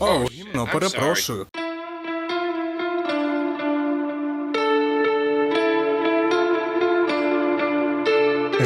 О, гімно, перепрошую.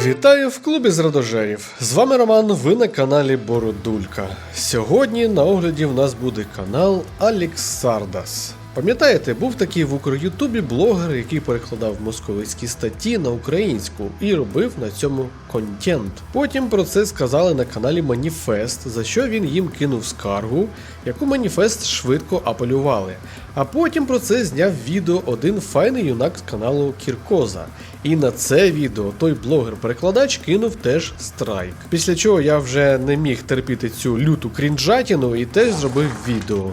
Вітаю в клубі зрадожерів. З вами Роман. Ви на каналі Бородулька. Сьогодні на огляді в нас буде канал Аліксардас. Пам'ятаєте, був такий в Укрютубі блогер, який перекладав московицькі статті на українську і робив на цьому контент. Потім про це сказали на каналі Маніфест, за що він їм кинув скаргу, яку Маніфест швидко апелювали. А потім про це зняв відео один файний юнак з каналу Кіркоза. І на це відео той блогер-перекладач кинув теж страйк. Після чого я вже не міг терпіти цю люту крінжатіну і теж зробив відео.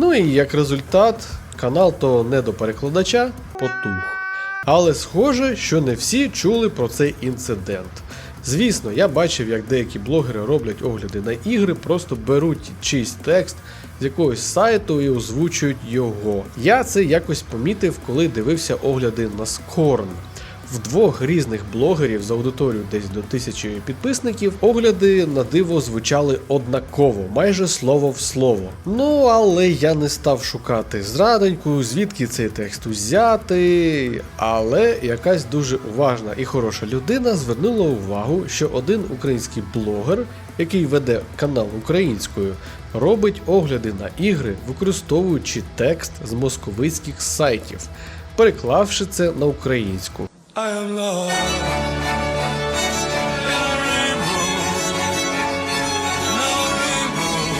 Ну і як результат, канал то не до перекладача потух. Але схоже, що не всі чули про цей інцидент. Звісно, я бачив, як деякі блогери роблять огляди на ігри, просто беруть чийсь текст з якогось сайту і озвучують його. Я це якось помітив, коли дивився огляди на Скорн. В двох різних блогерів з аудиторією десь до тисячі підписників огляди на диво звучали однаково, майже слово в слово. Ну але я не став шукати зрадоньку, звідки цей текст узяти. Але якась дуже уважна і хороша людина звернула увагу, що один український блогер, який веде канал українською, робить огляди на ігри, використовуючи текст з московицьких сайтів, переклавши це на українську. I am love.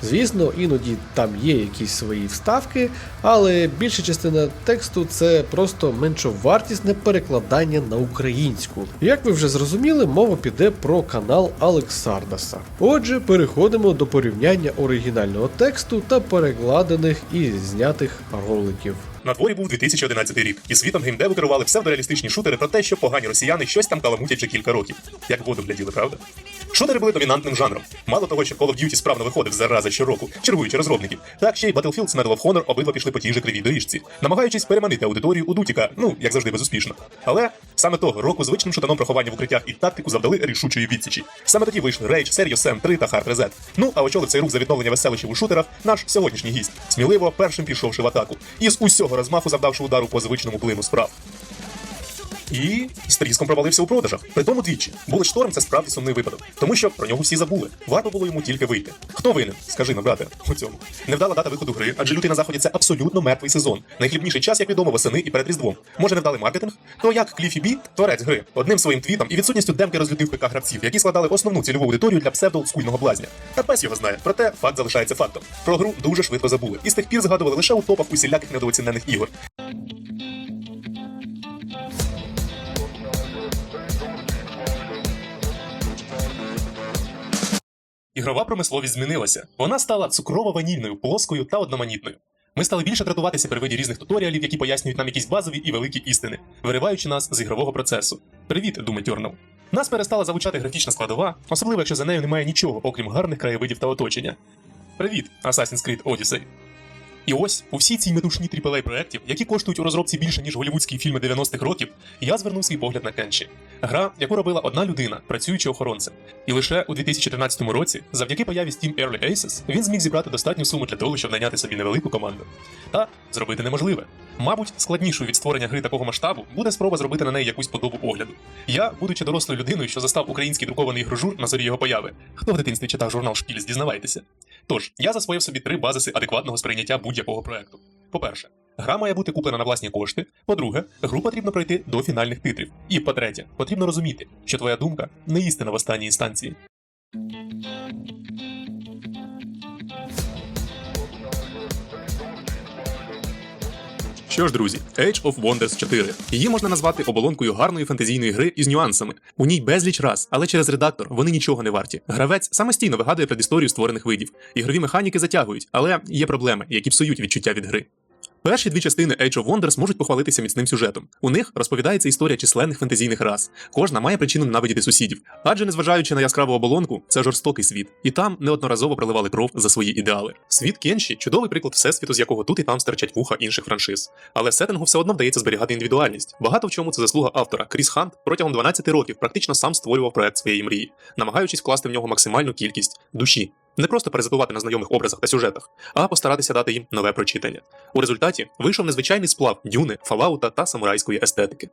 Звісно, іноді там є якісь свої вставки, але більша частина тексту це просто меншовартісне перекладання на українську. Як ви вже зрозуміли, мова піде про канал Алексардаса. Отже, переходимо до порівняння оригінального тексту та перекладених і знятих роликів. На дворі був 2011 рік, і світом геймдеву керували псевдореалістичні шутери про те, що погані росіяни щось там каламутять вже кілька років. Як воду гляділи, правда? Шутери були домінантним жанром. Мало того, що Call of Duty справно виходив зараза щороку, чергуючи розробників. Так ще й Battlefield з Medal of Honor обидва пішли по тій же кривій доріжці, намагаючись переманити аудиторію у Дутіка, ну як завжди безуспішно. Але саме того року звичним шутаном про ховання в укриттях і тактику завдали рішучої відсічі. Саме тоді вийшли Rage, Serious Sam 3 та Hard Reset. Ну а очолив цей рух за відновлення веселищів у шутерах наш сьогоднішній гість, сміливо першим пішовши в атаку, і з усього розмаху завдавши удару по звичному плину справ. І з тріском провалився у продажах. При тому двічі. Шторм це справді сумний випадок, тому що про нього всі забули. Варто було йому тільки вийти. Хто винен? Скажи нам, брате, у цьому. Невдала дата виходу гри, адже лютий на заході це абсолютно мертвий сезон. Найхлібніший час, як відомо, восени і перед різдвом. Може, невдалий маркетинг? То як Кліфі Бі, творець гри, одним своїм твітом і відсутністю демки розлютив ПК гравців, які складали основну цільову аудиторію для псевдоскульного блазня. Та пес його знає. Проте факт залишається фактом. Про гру дуже швидко забули. І з тих пір згадували лише у топах усіляких недооцінених ігор. Ігрова промисловість змінилася. Вона стала цукрово-ванільною, плоскою та одноманітною. Ми стали більше дратуватися при виді різних туторіалів, які пояснюють нам якісь базові і великі істини, вириваючи нас з ігрового процесу. Привіт, Тьорнов. Нас перестала залучати графічна складова, особливо якщо за нею немає нічого, окрім гарних краєвидів та оточення. Привіт, Assassin's Creed Odyssey. І ось у всій цій метушні AAA проєктів, які коштують у розробці більше, ніж голівудські фільми 90-х років, я звернув свій погляд на Кенші. Гра, яку робила одна людина, працюючи охоронцем. І лише у 2013 році, завдяки появі Steam Early Access, він зміг зібрати достатню суму для того, щоб найняти собі невелику команду. Та зробити неможливе. Мабуть, складнішою від створення гри такого масштабу буде спроба зробити на неї якусь подобу огляду. Я, будучи дорослою людиною, що застав український друкований ігрожур на зорі його появи, хто в дитинстві читав журнал Шпіль, дізнавайтеся. Тож, я засвоїв собі три базиси адекватного сприйняття будь-якого проекту. По-перше, гра має бути куплена на власні кошти. По-друге, гру потрібно пройти до фінальних титрів. І по-третє, потрібно розуміти, що твоя думка не істина в останній інстанції. Що ж, друзі, Age of Wonders 4. Її можна назвати оболонкою гарної фентезійної гри із нюансами. У ній безліч раз, але через редактор вони нічого не варті. Гравець самостійно вигадує предісторію створених видів. Ігрові механіки затягують, але є проблеми, які псують відчуття від гри. Перші дві частини Age of Wonders можуть похвалитися міцним сюжетом. У них розповідається історія численних фентезійних рас. Кожна має причину ненавидіти сусідів. Адже, незважаючи на яскраву оболонку, це жорстокий світ, і там неодноразово проливали кров за свої ідеали. Світ Кенші чудовий приклад всесвіту, з якого тут і там стерчать вуха інших франшиз. Але сеттингу все одно вдається зберігати індивідуальність. Багато в чому це заслуга автора. Кріс Хант протягом 12 років практично сам створював проект своєї мрії, намагаючись вкласти в нього максимальну кількість душі. Не просто перезатувати на знайомих образах та сюжетах, а постаратися дати їм нове прочитання. У результаті вийшов незвичайний сплав дюни, фалаута та самурайської естетики.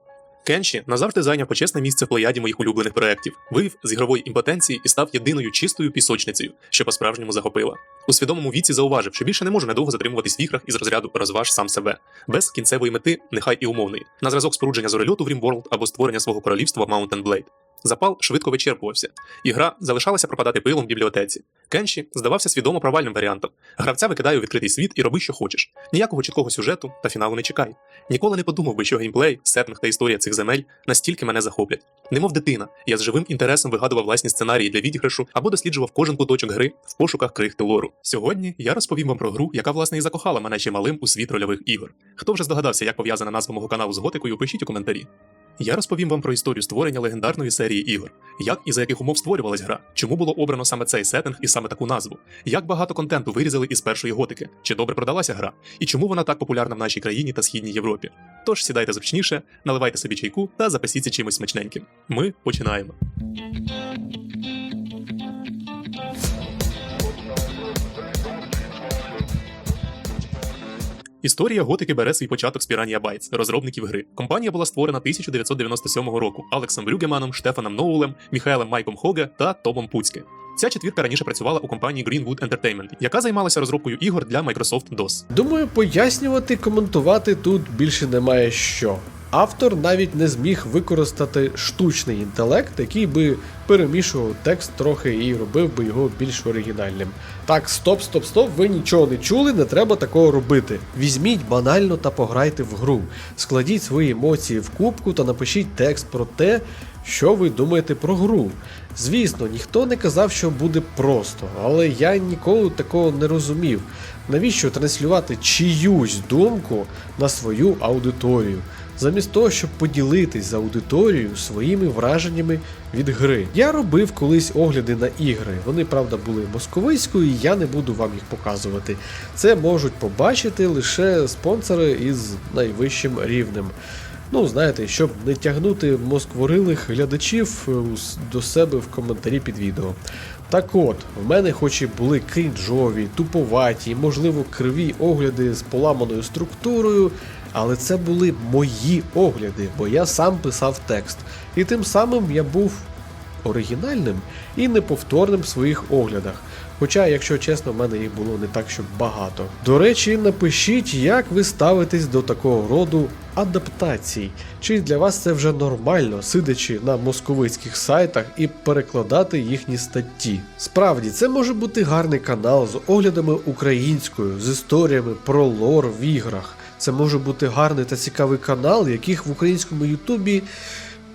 Кенші назавжди зайняв почесне місце в плеяді моїх улюблених проєктів, вивів з ігрової імпотенції і став єдиною чистою пісочницею, що по-справжньому захопила. У свідомому віці зауважив, що більше не може недовго затримуватись в іграх із розряду розваж сам себе, без кінцевої мети, нехай і умовної, на зразок спорудження зорольоту в RimWorld або створення свого королівства Mountain Blade. Запал швидко вичерпувався, і гра залишалася пропадати пилом в бібліотеці. Кенші здавався свідомо провальним варіантом. Гравця викидає у відкритий світ і роби, що хочеш. Ніякого чіткого сюжету та фіналу не чекай. Ніколи не подумав би, що геймплей, сеттинг та історія цих земель настільки мене захоплять. Немов дитина, я з живим інтересом вигадував власні сценарії для відіграшу або досліджував кожен куточок гри в пошуках крихти лору. Сьогодні я розповім вам про гру, яка власне і закохала мене ще малим у світ рольових ігор. Хто вже здогадався, як пов'язана назва мого каналу з готикою, пишіть у коментарі. Я розповім вам про історію створення легендарної серії ігор, як і за яких умов створювалась гра, чому було обрано саме цей сеттинг і саме таку назву, як багато контенту вирізали із першої готики, чи добре продалася гра, і чому вона так популярна в нашій країні та східній Європі. Тож сідайте зручніше, наливайте собі чайку та запасіться чимось смачненьким. Ми починаємо. Історія готики бере свій початок з Piranha Bytes, розробників гри. Компанія була створена 1997 року Алексом Брюгеманом, Штефаном Ноулем, Міхаелем Майком Хоге та Томом Пуцьке. Ця четвірка раніше працювала у компанії Greenwood Entertainment, яка займалася розробкою ігор для Microsoft DOS. Думаю, пояснювати, коментувати тут більше немає що. Автор навіть не зміг використати штучний інтелект, який би перемішував текст трохи і робив би його більш оригінальним. Так, стоп, стоп, стоп, ви нічого не чули, не треба такого робити. Візьміть банально та пограйте в гру, складіть свої емоції в кубку та напишіть текст про те, що ви думаєте про гру. Звісно, ніхто не казав, що буде просто, але я ніколи такого не розумів. Навіщо транслювати чиюсь думку на свою аудиторію, замість того, щоб поділитись з аудиторією своїми враженнями від гри. Я робив колись огляди на ігри. Вони, правда, були московицькою, і я не буду вам їх показувати. Це можуть побачити лише спонсори із найвищим рівнем. Ну, знаєте, щоб не тягнути москворилих глядачів е, до себе в коментарі під відео. Так от, в мене хоч і були крінжові, туповаті, можливо, криві огляди з поламаною структурою, але це були мої огляди, бо я сам писав текст. І тим самим я був оригінальним і неповторним в своїх оглядах. Хоча, якщо чесно, в мене їх було не так, щоб багато. До речі, напишіть, як ви ставитесь до такого роду адаптацій. Чи для вас це вже нормально, сидячи на московицьких сайтах і перекладати їхні статті? Справді, це може бути гарний канал з оглядами українською, з історіями про лор в іграх. Це може бути гарний та цікавий канал, яких в українському Ютубі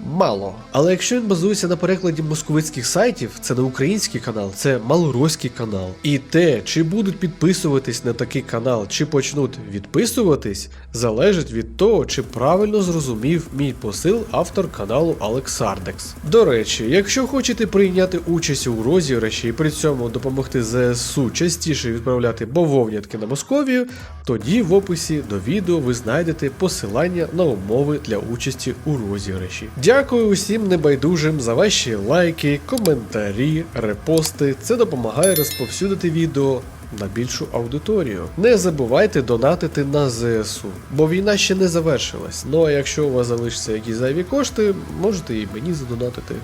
мало. Але якщо він базується на перекладі московицьких сайтів, це не український канал, це малоруський канал. І те, чи будуть підписуватись на такий канал, чи почнуть відписуватись, залежить від того, чи правильно зрозумів мій посил автор каналу Алексардекс. До речі, якщо хочете прийняти участь у розіграші і при цьому допомогти ЗСУ частіше відправляти бавовнятки на Московію, тоді в описі до відео ви знайдете посилання на умови для участі у розіграші. Дякую усім небайдужим за ваші лайки, коментарі, репости. Це допомагає розповсюдити відео. На більшу аудиторію. Не забувайте донатити на ЗСУ, бо війна ще не завершилась. Ну а якщо у вас залишаться якісь зайві кошти, можете і мені задонатити.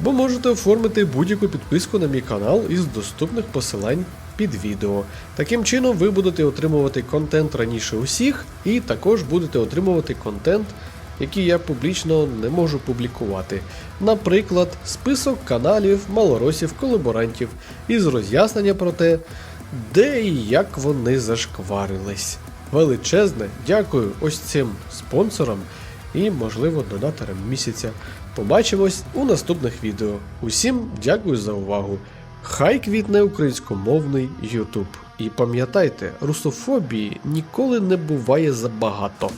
Бо можете оформити будь-яку підписку на мій канал із доступних посилань під відео. Таким чином ви будете отримувати контент раніше усіх, і також будете отримувати контент, який я публічно не можу публікувати. Наприклад, список каналів малоросів колаборантів із роз'яснення про те, де і як вони зашкварились. Величезне дякую ось цим спонсорам і, можливо, донаторам місяця. Побачимось у наступних відео. Усім дякую за увагу. Хай квітне українськомовний YouTube. І пам'ятайте, русофобії ніколи не буває забагато.